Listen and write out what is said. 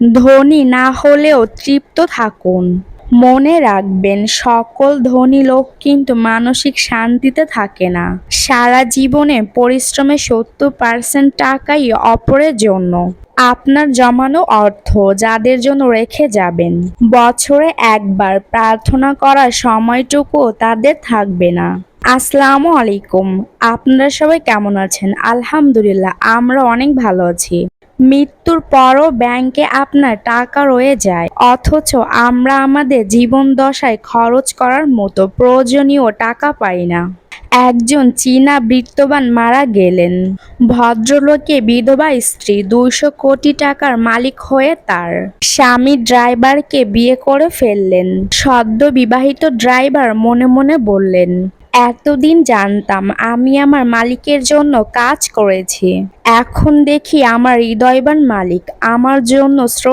ধনী না হলেও তৃপ্ত থাকুন। মনে রাখবেন, সকল ধনী লোক কিন্তু মানসিক শান্তিতে থাকে না। সারা জীবনে পরিশ্রমে সত্তর পার্সেন্ট টাকাই অপরের জন্য। আপনার জমানো অর্থ যাদের জন্য রেখে যাবেন। বছরে একবার প্রার্থনা করার সময়টুকু তাদের থাকবে না। আসসালামু আলাইকুম। আপনারা সবাই কেমন আছেন? আলহামদুলিল্লাহ আমরা অনেক ভালো আছি। মৃত্যুর পরও ব্যাংকে আপনার টাকা রয়ে যায়। অথচ আমরা আমাদের জীবন দশায় খরচ করার মতো প্রয়োজনীয় টাকা পাই না। একজন চীনা বৃত্তবান মারা গেলেন। ভদ্রলোকে বিধবা স্ত্রী দুইশো কোটি টাকার মালিক হয়ে তার স্বামী ড্রাইভারকে বিয়ে করে ফেললেন। সদ্য বিবাহিত ড্রাইভার মনে মনে বললেন এতদিন জানতাম আমি আমার মালিকের জন্য কাজ করেছি। এখন দেখি আমার হৃদয়বান মালিক আমার জন্য শ্রম